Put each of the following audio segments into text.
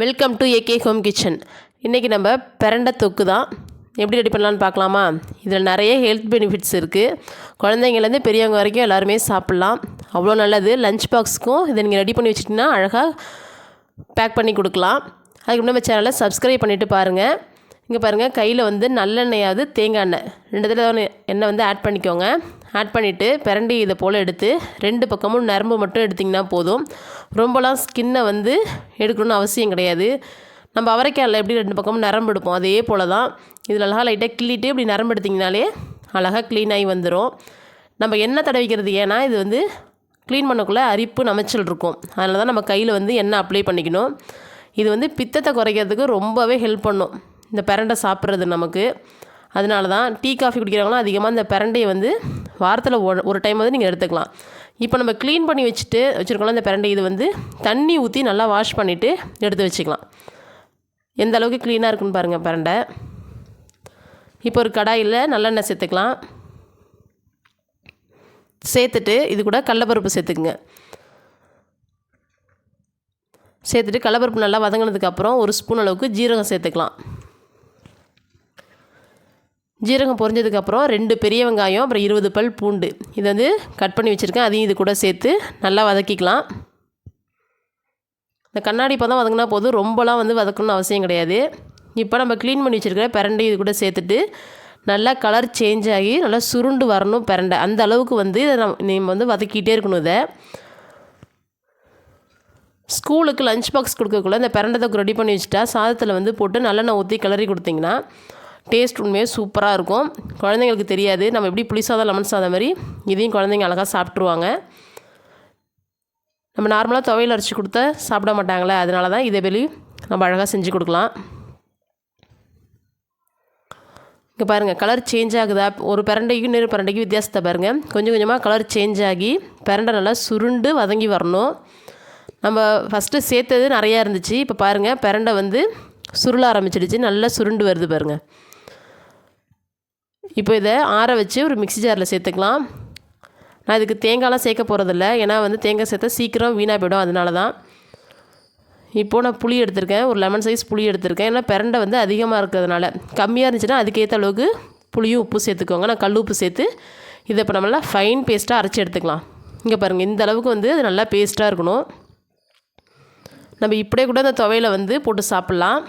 Welcome to AK home kitchen இன்றைக்கி நம்ம பிரண்டை தொக்கு தான். எப்படி ரெடி பண்ணலான்னு பார்க்கலாமா? இதில் நிறைய ஹெல்த் பெனிஃபிட்ஸ் இருக்குது குழந்தைங்கலேருந்து பெரியவங்க வரைக்கும் எல்லாருமே சாப்பிட்லாம். அவ்வளோ நல்லது. லஞ்ச் பாக்ஸுக்கும் இதை நீங்கள் ரெடி பண்ணி வச்சிட்டிங்கன்னா அழகாக பேக் பண்ணி கொடுக்கலாம். அதுக்கு முன்னாடி சேனலை சப்ஸ்கிரைப் பண்ணிவிட்டு பாருங்கள் இங்கே பாருங்கள் கையில் வந்து நல்லெண்ணெயாவது தேங்காய் எண்ணெய். ரெண்டு தடவை எண்ணெய் வந்து ஆட் பண்ணிக்கோங்க. ஆட் பண்ணிவிட்டு பிரண்டி இதை போல் எடுத்து ரெண்டு பக்கமும் நரம்பு மட்டும் எடுத்திங்கன்னா போதும். ரொம்பலாம் ஸ்கின்னை வந்து எடுக்கணும்னு அவசியம் கிடையாது. நம்ம அவரைக்காயில் எப்படி ரெண்டு பக்கமும் நரம்பு எடுப்போம்? அதே போல் தான் இதில் அழகாக லைட்டாக கிள்ளிட்டு இப்படி நரம்பு எடுத்திங்கனாலே அழகாக க்ளீனாகி வந்துடும் நம்ம எண்ணெய் தடவிக்கிறது ஏன்னா இது வந்து க்ளீன் பண்ணக்குள்ளே அரிப்பு நமைச்சல் இருக்கும். அதனால தான் நம்ம கையில் வந்து எண்ணெய் அப்ளை பண்ணிக்கணும். இது வந்து பித்தத்தை குறைக்கிறதுக்கு ரொம்பவே ஹெல்ப் பண்ணும். இந்த பிரண்டை சாப்பிட்றது நமக்கு. அதனால தான் டீ காஃபி குடிக்கிறவங்களாம் அதிகமாக இந்த பிரண்டையை வந்து வாரத்தில் ஒரு டைம் வந்து நீங்கள் எடுத்துக்கலாம். இப்போ நம்ம க்ளீன் பண்ணி வச்சுட்டு வச்சுருக்கோம்ல இந்த பிரண்டை இது வந்து தண்ணி ஊற்றி நல்லா வாஷ் பண்ணிவிட்டு எடுத்து வச்சுக்கலாம். எந்த அளவுக்கு க்ளீனாக இருக்குன்னு பாருங்கள் பிரண்டை. இப்போ ஒரு கடாயில் நல்லெண்ணெய் சேர்த்துக்கலாம். சேர்த்துட்டு இது கூட கடலப்பருப்பு சேர்த்துக்குங்க. சேர்த்துட்டு கடலப்பருப்பு நல்லா வதங்கினதுக்கப்புறம் ஒரு ஸ்பூன் அளவுக்கு ஜீரகம் சேர்த்துக்கலாம். ஜீரகம் பொரிஞ்சதுக்கப்புறம் ரெண்டு பெரிய வெங்காயம் அப்புறம் இருபது பல் பூண்டு. இதை வந்து கட் பண்ணி வச்சுருக்கேன். அதையும் இது கூட சேர்த்து நல்லா வதக்கிக்கலாம். இந்த கண்ணாடி பதம் வதங்கினா போதும். ரொம்பலாம் வந்து வதக்கணும்னு அவசியம் கிடையாது. இப்போ நம்ம க்ளீன் பண்ணி வச்சுருக்கிற பிரண்டை இது கூட சேர்த்துட்டு நல்லா கலர் சேஞ்ச் ஆகி நல்லா சுருண்டு வரணும் பிரண்டை. அந்த அளவுக்கு வந்து இதை நம்ம நீங்கள் வந்து வதக்கிட்டே இருக்கணும் இதை. ஸ்கூலுக்கு லஞ்ச் பாக்ஸ் கொடுக்கக்குள்ள இந்த பிரண்டை ரெடி பண்ணி வச்சுட்டா சாதத்தில் வந்து போட்டு நல்லெண்ணெய் ஊற்றி கிளறி கொடுத்திங்கன்னா டேஸ்ட் உண்மையாக சூப்பராக இருக்கும். குழந்தைங்களுக்கு தெரியாது. நம்ம எப்படி புளி சாதம் லெமன் சாதம் மாதிரி இதையும் குழந்தைங்க அழகாக சாப்பிட்ருவாங்க நம்ம நார்மலாக துவையில் அரைச்சி கொடுத்தா சாப்பிட மாட்டாங்களே அதனால தான் இதே வெளி நம்ம அழகாக செஞ்சு கொடுக்கலாம். இங்கே பாருங்கள் கலர் சேஞ்ச் ஆகுதா? ஒரு பிரண்டைக்கும் இன்னொரு பிரண்டைக்கும் வித்தியாசத்தை பாருங்கள் கொஞ்சம் கொஞ்சமாக கலர் சேஞ்ச் ஆகி பிரண்டை நல்லா சுருண்டு வதங்கி வரணும். நம்ம ஃபஸ்ட்டு சேர்த்தது நிறையா இருந்துச்சு. இப்போ பாருங்கள் பிரண்டை வந்து சுருள ஆரம்பிச்சிடுச்சு. நல்லா சுருண்டு வருது பாருங்கள் இப்போ இதை ஆற வச்சு ஒரு மிக்சி ஜாரில் சேர்த்துக்கலாம். நான் இதுக்கு தேங்காய்லாம் சேர்க்க போகிறதில்ல ஏன்னா வந்து தேங்காய் சேர்த்தா சீக்கிரம் வீணாக போயிடும் அதனால தான் இப்போது நான் புளி எடுத்திருக்கேன். ஒரு லெமன் சைஸ் புளி எடுத்திருக்கேன். ஏன்னா பிரண்டை வந்து அதிகமாக இருக்கிறதுனால. கம்மியாக இருந்துச்சுன்னா அதுக்கேற்ற அளவுக்கு புளியும் உப்பு சேர்த்துக்கோங்க. நான் கல் உப்பு சேர்த்து இதை இப்போ நம்மளா ஃபைன் பேஸ்ட்டாக அரைச்சி எடுத்துக்கலாம். இங்கே பாருங்கள் இந்த அளவுக்கு வந்து அது நல்லா பேஸ்ட்டாக இருக்கணும். நம்ம இப்படியே கூட அந்த துவையில் வந்து போட்டு சாப்பிட்லாம்.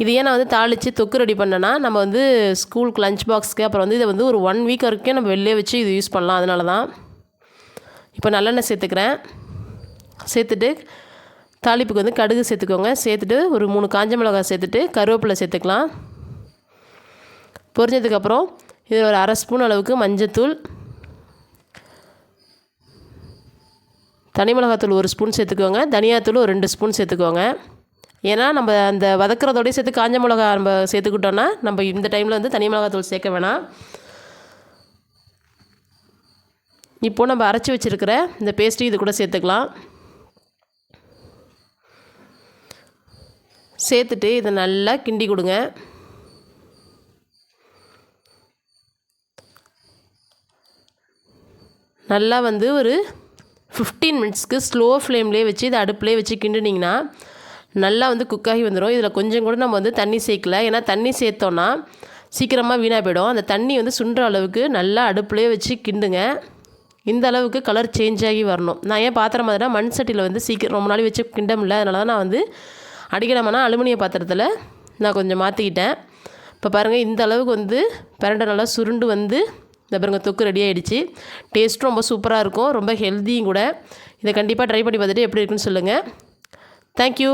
இது ஏன் நான் வந்து தாளித்து தொக்கு ரெடி பண்ணேன்னா நம்ம வந்து ஸ்கூலுக்கு லஞ்ச் பாக்ஸ்க்கு அப்புறம் வந்து இதை வந்து ஒரு ஒன் வீக் வரைக்கும் நம்ம வெளிலே வச்சு இது யூஸ் பண்ணலாம். அதனால தான். இப்போ நல்லெண்ணெய் சேர்த்துக்கிறேன். சேர்த்துட்டு தாளிப்புக்கு வந்து கடுகு சேர்த்துக்கோங்க. சேர்த்துட்டு ஒரு மூணு காஞ்ச மிளகாய் சேர்த்துட்டு கருவேப்பிலை சேர்த்துக்கலாம். பொரிஞ்சதுக்கப்புறம் இதில் ஒரு அரை ஸ்பூன் அளவுக்கு மஞ்சத்தூள் தனி மிளகாத்தூள் ஒரு ஸ்பூன் சேர்த்துக்கோங்க. தனியாத்தூள் ஒரு ரெண்டு ஸ்பூன் சேர்த்துக்கோங்க. ஏன்னா நம்ம அந்த வதக்கிறதோடய சேர்த்து காஞ்ச மிளகா நம்ம சேர்த்துக்கிட்டோன்னா நம்ம இந்த டைமில் வந்து தனி மிளகாத்தூள் சேர்க்க வேணாம். இப்போது நம்ம அரைச்சி வச்சுருக்கிற இந்த பேஸ்ட்டு இது கூட சேர்த்துக்கலாம். சேர்த்துட்டு இதை நல்லா கிண்டி கொடுங்க. நல்லா வந்து ஒரு ஃபிஃப்டீன் மினிட்ஸ்க்கு ஸ்லோ ஃப்ளேம்லேயே வச்சு இதை அடுப்புலேயே வச்சு கிண்டுனிங்கன்னா நல்லா வந்து குக்காகி வந்துடும் இதில் கொஞ்சம் கூட நம்ம வந்து தண்ணி சேர்க்கல. ஏன்னா தண்ணி சேர்த்தோன்னா சீக்கிரமாக வீணாக போயிடும். அந்த தண்ணி வந்து சுண்டுற அளவுக்கு நல்லா அடுப்புலேயே வச்சு கிண்டுங்க. இந்த அளவுக்கு கலர் சேஞ்ச் ஆகி வரணும். நான் ஏன் பாத்திரம் மாதிரினா மண் சட்டியில் வந்து சீக்கிரம் ரொம்ப நாள் வச்சு கிண்ட முடியல. அதனால தான் நான் வந்து அடிக்கலாமனா அலுமினிய பாத்திரத்தில் நான் கொஞ்சம் மாற்றிக்கிட்டேன் இப்போ பாருங்கள் இந்த அளவுக்கு வந்து பிரண்டை நல்லா சுருண்டு வந்து இந்த பாருங்கள் தொக்கு ரெடி ஆகிடுச்சு டேஸ்ட்டும் ரொம்ப சூப்பராக இருக்கும். ரொம்ப ஹெல்த்தியும் கூட. இதை கண்டிப்பாக ட்ரை பண்ணி பார்த்துட்டு எப்படி இருக்குன்னு சொல்லுங்கள் தேங்க்யூ